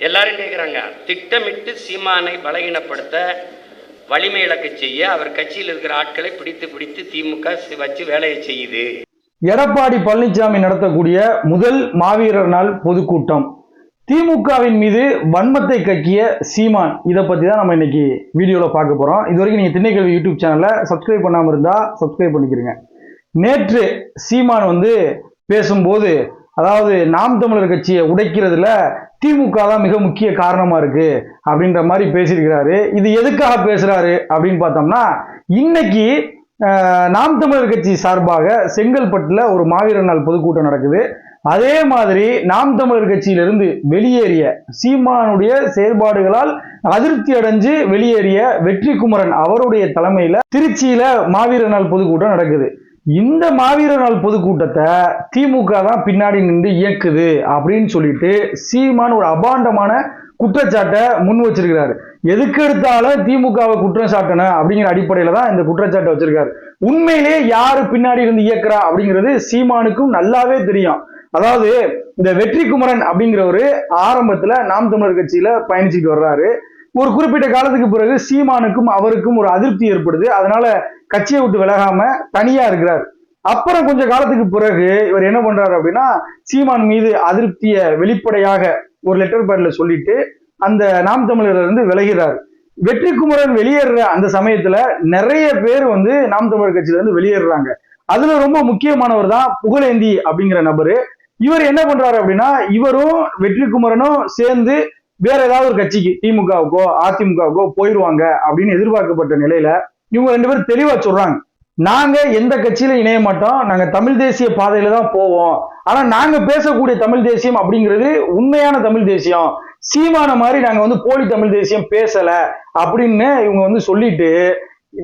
எல்லாரும் கேட்குறாங்க திட்டமிட்டு சீமானை பலகீனப்படுத்த வலிமை இழக்க செய்ய அவர் கட்சியில் இருக்கிற ஆட்களை பிடித்து பிடித்து திமுக வச்சு வேலையை செய்யுது. எடப்பாடி பழனிசாமி நடத்தக்கூடிய முதல் மாவீரர் நாள் பொதுக்கூட்டம். திமுகவின் மீது வன்மத்தை கக்கிய சீமான். இதை பற்றி தான் நம்ம இன்னைக்கு வீடியோவில் பார்க்க போகிறோம் இது வரைக்கும் நீங்க திண்ணைக்கல்வி யூடியூப் சேனலை சப்ஸ்கிரைப் பண்ணாமல் இருந்தால் சப்ஸ்கிரைப் பண்ணிக்கிறீங்க நேற்று சீமான் வந்து பேசும்போது அதாவது நாம் தமிழர் கட்சியை உடைக்கிறதுல திமுக தான் மிக முக்கிய காரணமா இருக்கு அப்படின்ற மாதிரி பேசியிருக்கிறாரு. இது எதுக்காக பேசுறாரு அப்படின்னு பார்த்தோம்னா இன்னைக்கு நாம் தமிழர் கட்சி சார்பாக செங்கல்பட்டுல ஒரு மாவீரர் நாள் பொதுக்கூட்டம் நடக்குது. அதே மாதிரி நாம் தமிழர் கட்சியிலிருந்து வெளியேறிய சீமானுடைய செயல்பாடுகளால் அதிருப்தி அடைஞ்சு வெளியேறிய வெற்றி குமரன் அவருடைய தலைமையில திருச்சியில மாவீரர் நாள் பொதுக்கூட்டம் நடக்குது. இந்த மாவீரர் நாள் பொதுக்கூட்டத்தை திமுக தான் பின்னாடி நின்று இயக்குது அப்படின்னு சொல்லிட்டு சீமான் ஒரு அபாண்டமான குற்றச்சாட்டை முன் வச்சிருக்கிறாரு. எதுக்கு எடுத்தாலும் திமுகவை குற்றம் சாட்டணும் அப்படிங்கிற அடிப்படையில தான் இந்த குற்றச்சாட்டை வச்சிருக்காரு. உண்மையிலேயே யாரு பின்னாடி இருந்து இயக்குறா அப்படிங்கிறது சீமானுக்கும் நல்லாவே தெரியும். அதாவது இந்த வெற்றி குமரன் அப்படிங்கிறவரு ஆரம்பத்துல நாம் தமிழர் கட்சியில பயணிச்சுட்டு வர்றாரு. ஒரு குறிப்பிட்ட காலத்துக்கு பிறகு சீமானுக்கும் அவருக்கும் ஒரு அதிருப்தி ஏற்படுது. அதனால கட்சியை விட்டு விலகாம தனியா இருக்கிறார். அப்புறம் கொஞ்ச காலத்துக்கு பிறகு இவர் என்ன பண்றாரு அப்படின்னா சீமான் மீது அதிருப்தியை வெளிப்படையாக ஒரு லெட்டர் பேட்ல சொல்லிட்டு அந்த நாம் தமிழர்ல இருந்து விலகிறார். வெற்றி குமரன் வெளியேறுற அந்த சமயத்துல நிறைய பேர் வந்து நாம் தமிழர் கட்சியில இருந்து வெளியேறுறாங்க. அதுல ரொம்ப முக்கியமானவர் தான் புகழேந்தி அப்படிங்கிற நபரு. இவர் என்ன பண்றாரு அப்படின்னா இவரும் வெற்றி குமரனும் சேர்ந்து வேற ஏதாவது ஒரு கட்சிக்கு திமுகவுக்கோ அதிமுகவுக்கோ போயிருவாங்க அப்படின்னு எதிர்பார்க்கப்பட்ட நிலையில இவங்க ரெண்டு பேரும் தெளிவா சொல்றாங்க. நாங்க எந்த கட்சியில இணைய மாட்டோம் நாங்க தமிழ் தேசிய பாதையில தான் போவோம். ஆனா நாங்க பேசக்கூடிய தமிழ் தேசியம் அப்படிங்கிறது உண்மையான தமிழ் தேசியம். சீமான மாதிரி நாங்க வந்து போலி தமிழ் தேசியம் பேசல அப்படின்னு இவங்க வந்து சொல்லிட்டு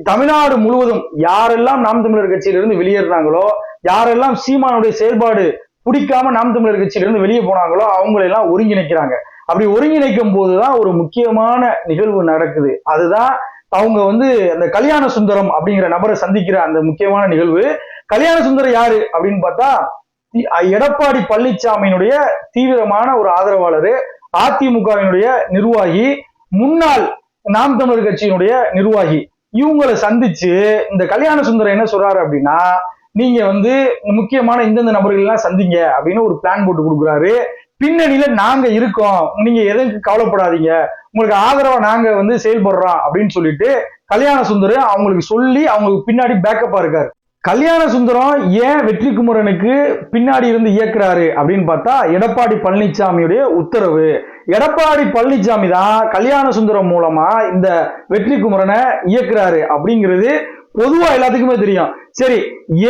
தமிழ்நாடு முழுவதும் யாரெல்லாம் நாம் தமிழர் கட்சியிலிருந்து வெளியேறினாங்களோ யாரெல்லாம் சீமானுடைய செயல்பாடு பிடிக்காம நாம் தமிழர் கட்சியிலிருந்து வெளியே போனாங்களோ அவங்களெல்லாம் ஒருங்கிணைக்கிறாங்க. அப்படி ஒருங்கிணைக்கும் போதுதான் ஒரு முக்கியமான நிகழ்வு நடக்குது. அதுதான் அவங்க வந்து அந்த கல்யாண சுந்தரம் அப்படிங்கிற நபரை சந்திக்கிற அந்த முக்கியமான நிகழ்வு. கல்யாண சுந்தரம் யாரு அப்படின்னு பார்த்தா எடப்பாடி பழனிசாமியினுடைய தீவிரமான ஒரு ஆதரவாளர் அதிமுகவினுடைய நிர்வாகி முன்னாள் நாம் தமிழர் கட்சியினுடைய நிர்வாகி. இவங்களை சந்திச்சு இந்த கல்யாண சுந்தரம் என்ன சொல்றாரு அப்படின்னா நீங்க வந்து முக்கியமான இந்தந்த நபர்கள் எல்லாம் சந்திங்க அப்படின்னு ஒரு பிளான் போட்டு கொடுக்குறாரு. பின்னணியில நாங்க இருக்கோம். நீங்க எதுக்கு கவலைப்படாதீங்க. உங்களுக்கு ஆதரவா நாங்க வந்து செயல்படுறோம் அப்படின்னு சொல்லிட்டு கல்யாண சுந்தரம் அவங்களுக்கு சொல்லி அவங்களுக்கு பின்னாடி பேக்கப்பா இருக்காரு. கல்யாண சுந்தரம் ஏன் வெற்றி குமரனுக்கு பின்னாடி இருந்து இயக்குறாரு அப்படின்னு பார்த்தா எடப்பாடி பழனிசாமியுடைய உத்தரவு. எடப்பாடி பழனிசாமி தான் கல்யாண சுந்தரம் மூலமா இந்த வெற்றி குமரனை இயக்குறாரு அப்படிங்கிறது பொதுவா எல்லாத்துக்குமே தெரியும். சரி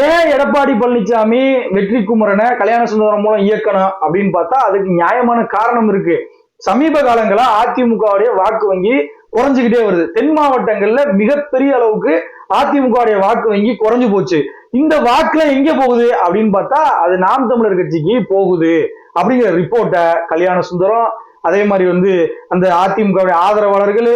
ஏன் எடப்பாடி பழனிசாமி வெற்றி குமரனை கல்யாண சுந்தரம் மூலம் இயக்கணும் அப்படின்னு பார்த்தா அதுக்கு நியாயமான காரணம் இருக்கு. சமீப காலங்களா அதிமுகவுடைய வாக்கு வங்கி குறைஞ்சுக்கிட்டே வருது. தென் மாவட்டங்கள்ல மிகப்பெரிய அளவுக்கு அதிமுகவுடைய வாக்கு வங்கி குறைஞ்சு போச்சு. இந்த வாக்குல எங்க போகுது அப்படின்னு பார்த்தா அது நாம் தமிழர் கட்சிக்கு போகுது. அப்படிங்கிற ரிப்போர்ட்டை கல்யாண சுந்தரம் அதே மாதிரி வந்து அந்த அதிமுகவுடைய ஆதரவாளர்கள்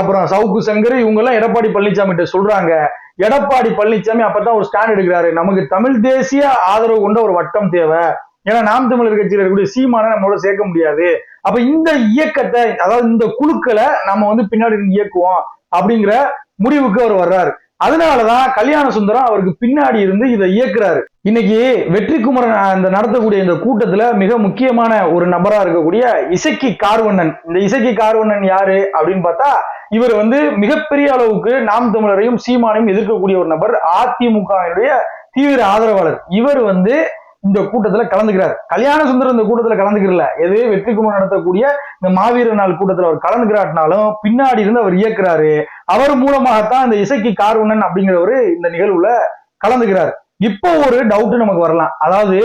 அப்புறம் சவுக்கு சங்கர் இவங்க எல்லாம் எடப்பாடி பழனிசாமி கிட்ட சொல்றாங்க. எடப்பாடி பழனிசாமி அப்பதான் ஒரு ஸ்டாண்ட் எடுக்கிறாரு. நமக்கு தமிழ் தேசிய ஆதரவு கொண்ட ஒரு வட்டம் தேவை. ஏன்னா நாம் தமிழர் கட்சியில் இருக்கக்கூடிய சீமான நம்மளோட சேர்க்க முடியாது. அப்ப இந்த இயக்கத்தை அதாவது இந்த குழுக்களை நம்ம வந்து பின்னாடி இருந்து இயக்குவோம் அப்படிங்கிற முடிவுக்கு அவர் வர்றாரு. அதனாலதான் கல்யாண சுந்தரம் அவருக்கு பின்னாடி இருந்து இதை இயக்குறாரு. இன்னைக்கு வெற்றி குமரன் அந்த நடத்தக்கூடிய இந்த கூட்டத்துல மிக முக்கியமான ஒரு நபரா இருக்கக்கூடிய இசக்கி கார்வண்ணன். இந்த இசக்கி கார்வண்ணன் யாரு அப்படின்னு பார்த்தா இவர் வந்து மிகப்பெரிய அளவுக்கு நாம் தமிழரையும் சீமானையும் எதிர்க்கக்கூடிய ஒரு நபர் அதிமுகவினுடைய தீவிர ஆதரவாளர். இவர் வந்து இந்த கூட்டத்துல கலந்துக்கிறார். கல்யாண சுந்தரம் இந்த கூட்டத்துல கலந்துக்கிறல எது வெற்றிக்குமார் நடத்தக்கூடிய இந்த மாவீரர் நாள் கூட்டத்துல அவர் கலந்துக்கிறாட்டினாலும் பின்னாடி இருந்து அவர் இயக்குறாரு. அவர் மூலமாகத்தான் இந்த இசைக்கு கார்வண்ணன் அப்படிங்கிறவரு இந்த நிகழ்வுல கலந்துக்கிறார். இப்போ ஒரு டவுட் நமக்கு வரலாம். அதாவது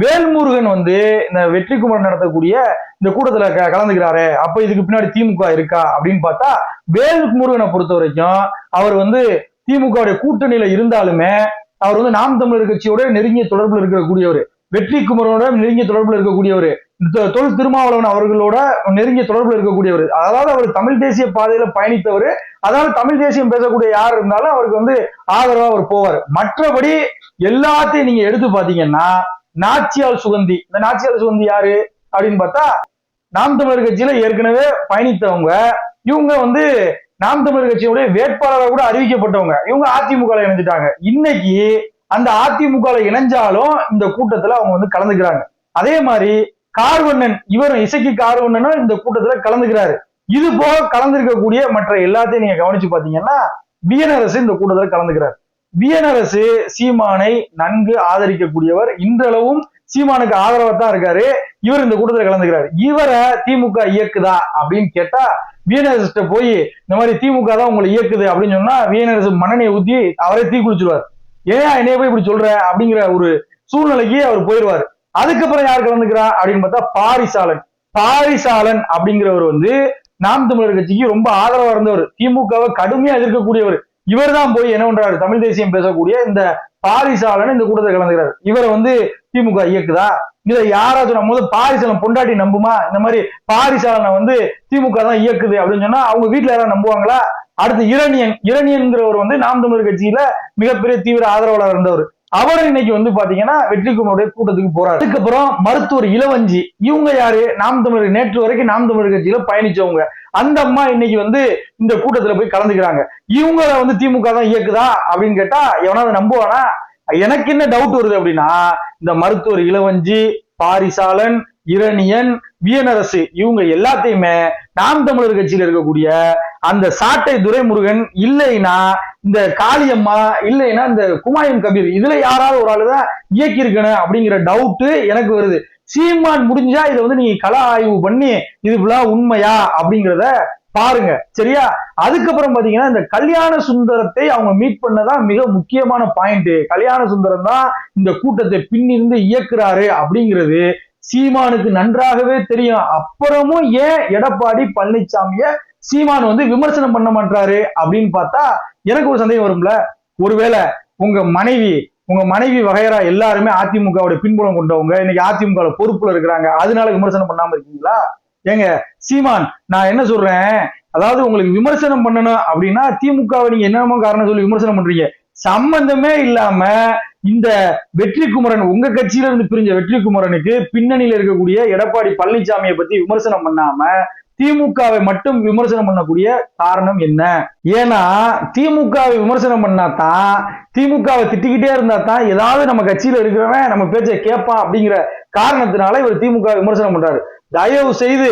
வேல்முருகன் வந்து இந்த வெற்றிக்குமரன் நடத்தக்கூடிய இந்த கூட்டத்துல க- கலந்துக்கிறாரு அப்ப இதுக்கு பின்னாடி திமுக இருக்கா அப்படின்னு பார்த்தா வேல்முருகனை பொறுத்த வரைக்கும் அவர் வந்து திமுகவுடைய கூட்டணியில இருந்தாலுமே அவர் வந்து நாம் தமிழர் கட்சியோட நெருங்கிய தொடர்பில் இருக்கக்கூடியவர். வெற்றி குமரனோட நெருங்கிய தொடர்புல இருக்கக்கூடியவர். தொல் திருமாவளவன் அவர்களோட நெருங்கிய தொடர்புல இருக்கக்கூடியவர். அதாவது அவர் தமிழ் தேசிய பாதையில பயணித்தவர். அதனால தமிழ் தேசியம் பேசக்கூடிய யார் இருந்தாலும் அவருக்கு வந்து ஆதரவா அவர் போவார். மற்றபடி எல்லாத்தையும் நீங்க எடுத்து பாத்தீங்கன்னா நாச்சியால் சுகந்தி. இந்த நாச்சியால் சுகந்தி யாரு? அப்படின்னு பார்த்தா நாம் தமிழர் கட்சியில ஏற்கனவே பயணித்தவங்க. இவங்க வந்து நாம் தமிழர் கட்சியுடைய வேட்பாளராக கூட அறிவிக்கப்பட்டவங்க. இவங்க அதிமுக இணைஞ்சிட்டாங்க. இன்னைக்கு அந்த அதிமுக இணைஞ்சாலும் இந்த கூட்டத்துல அவங்க வந்து கலந்துக்கிறாங்க. அதே மாதிரி கார்வண்ணன் இவரும் இசைக்கு கார்வண்ணனும் இந்த கூட்டத்துல கலந்துக்கிறாரு. இது போக கலந்திருக்கக்கூடிய மற்ற எல்லாத்தையும் நீங்க கவனிச்சு பாத்தீங்கன்னா வியனரசு இந்த கூட்டத்துல கலந்துக்கிறார். வியனரசு சீமானை நன்கு ஆதரிக்கக்கூடியவர் இன்றளவும் சீமானுக்கு ஆதரவா தான் இருக்காரு. இவர் இந்த கூட்டத்துல கலந்துக்கிறாரு. இவரை திமுக இயக்குதா அப்படின்னு கேட்டா வியனரசிட்ட போய் இந்த மாதிரி திமுக தான் உங்களை இயக்குது அப்படின்னு சொன்னா வியனரசு மண்ணெண்ணெயை ஊத்தி அவரே தீ குளிச்சிருவார் ஏன் என்னைய போய் இப்படி சொல்ற அப்படிங்கிற ஒரு சூழ்நிலைக்கு அவர் போயிடுவாரு. அதுக்கப்புறம் யார் கலந்துக்கிறா அப்படின்னு பார்த்தா பாரிசாலன். பாரிசாலன் அப்படிங்கிறவர் வந்து நாம் தமிழர் கட்சிக்கு ரொம்ப ஆதரவா இருந்தவர். திமுகவை கடுமையா எதிர்க்கக்கூடியவர். இவர் தான் போய் என்ன பண்றாரு? தமிழ் தேசியம் பேசக்கூடிய இந்த பாரிசாலன் இந்த கூட்டத்தில் கலந்துக்கிறார். இவரை வந்து திமுக இயக்குதா? இதை யாராவது நம்ம வந்து பாரிசாலன் பொண்டாட்டி நம்புமா? இந்த மாதிரி பாரிசாலனை வந்து திமுக தான் இயக்குது அப்படின்னு சொன்னா அவங்க வீட்டுல யாராவது நம்புவாங்களா? அடுத்து இரணியன் இரணியன்கிறவர் வந்து நாம் தமிழர் கட்சியில மிகப்பெரிய தீவிர ஆதரவாளர் இருந்தவர். அவர் இன்னைக்கு வந்து பாத்தீங்கன்னா வெற்றிக்குமாருடைய கூட்டத்துக்கு போறாரு. அதுக்கப்புறம் மருத்துவர் இளவஞ்சி இவங்க யாரு? நாம் தமிழர் நேற்று வரைக்கும் நாம் தமிழர் கட்சியில பயணிச்சவங்க. அந்த அம்மா இன்னைக்கு வந்து இந்த கூட்டத்துல போய் கலந்துக்கிறாங்க. இவங்கள வந்து திமுக தான் இயக்குதா அப்படின்னு கேட்டா எவனாவது நம்புவானா? எனக்கு என்ன டவுட் வருது அப்படின்னா இந்த மருத்துவர் இளவஞ்சி பாரிசாலன் இரணியன் வியனரசு இவங்க எல்லாத்தையுமே நாம் தமிழர் கட்சியில இருக்கக்கூடிய அந்த சாட்டை துரைமுருகன் இல்லைன்னா இந்த காளியம்மா இல்லைன்னா இந்த குமாயம் கபீர் இதுல யாராவது ஒரு ஆளு தான் இயக்கியிருக்கணும் அப்படிங்கிற டவுட்டு எனக்கு வருது. சீமான் முடிஞ்சா இதை வந்து நீங்க கலா ஆய்வு பண்ணி இது உண்மையா அப்படிங்கிறத பாருங்க. சரியா? அதுக்கப்புறம் பாத்தீங்கன்னா இந்த கல்யாண சுந்தரத்தை அவங்க மீட் பண்ணதான் மிக முக்கியமான பாயிண்ட் கல்யாண சுந்தரம் தான் இந்த கூட்டத்தை பின்னிருந்து இயக்குறாரு அப்படிங்கிறது சீமானுக்கு நன்றாகவே தெரியும். அப்புறமும் ஏன் எடப்பாடி பழனிசாமிய சீமான் வந்து விமர்சனம் பண்ண மாட்டாரு அப்படின்னு பார்த்தா எனக்கு ஒரு சந்தேகம் வரும்ல? ஒருவேளை உங்க மனைவி உங்க மனைவி வகையரா எல்லாருமே அதிமுகவோட பின்புலம் கொண்டவங்க இன்னைக்கு அதிமுக பொறுப்புல இருக்கிறாங்க அதனால விமர்சனம் பண்ணாம இருக்கீங்களா? ஏங்க சீமான் நான் என்ன சொல்றேன்? அதாவது உங்களுக்கு விமர்சனம் பண்ணணும் அப்படின்னா திமுகவை நீங்க என்னமோ காரணம் சொல்லி விமர்சனம் பண்றீங்க. சம்பந்தமே இல்லாம இந்த வெற்றி குமரன் உங்க கட்சியில இருந்து பிரிஞ்ச வெற்றி குமரனுக்கு பின்னணியில இருக்கக்கூடிய எடப்பாடி பழனிசாமியை பத்தி விமர்சனம் பண்ணாம திமுகவை மட்டும் விமர்சனம் பண்ணக்கூடிய காரணம் என்ன? ஏன்னா திமுகவை விமர்சனம் பண்ணா தான் திமுகவை திட்டிக்கிட்டே இருந்தா தான் ஏதாவது நம்ம கட்சியில இருக்கிறவன் நம்ம பேச்சை கேட்பான் அப்படிங்கிற காரணத்தினால இவர் திமுக விமர்சனம் பண்றாரு. தயவு செய்து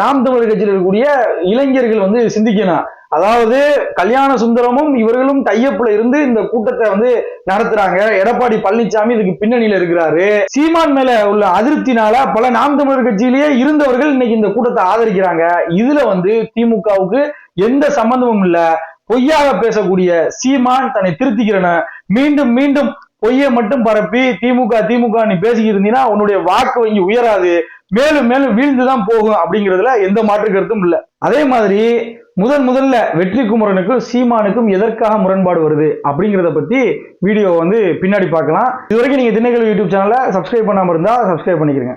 நாம் தமிழர் கட்சியில் இருக்கக்கூடிய இளைஞர்கள் வந்து சிந்திக்கணும். அதாவது கல்யாண சுந்தரமும் இவர்களும் கையப்புல இருந்து இந்த கூட்டத்தை வந்து நடத்துறாங்க. எடப்பாடி பழனிசாமி இதுக்கு பின்னணியில இருக்கிறாரு. சீமான் மேல உள்ள அதிருப்தினால பல நாம் தமிழர் கட்சியிலேயே இருந்தவர்கள் இன்னைக்கு இந்த கூட்டத்தை ஆதரிக்கிறாங்க. இதுல வந்து திமுகவுக்கு எந்த சம்பந்தமும் இல்ல. பொய்யாக பேசக்கூடிய சீமான் தன்னை திருத்திக்கிறன மீண்டும் மீண்டும் பொய்யை மட்டும் பரப்பி திமுக திமுக நீ பேசிக்கிட்டு இருந்தீங்கன்னா உன்னுடைய வாக்கு வங்கி உயராது மேலும் மேலும் வீழ்ந்துதான் போகும் அப்படிங்கிறதுல எந்த மாற்று கருத்தும் இல்ல. அதே மாதிரி முதன் முதல்ல வெற்றி குமரனுக்கும் சீமானுக்கும் எதற்காக முரண்பாடு வருது அப்படிங்கிறத பத்தி வீடியோ வந்து பின்னாடி பார்க்கலாம். இது வரைக்கும் நீங்க திண்ணைகள் யூடியூப் சேனலை சப்ஸ்கிரைப் பண்ணாம இருந்தா சப்ஸ்கிரைப் பண்ணிக்கிறீங்க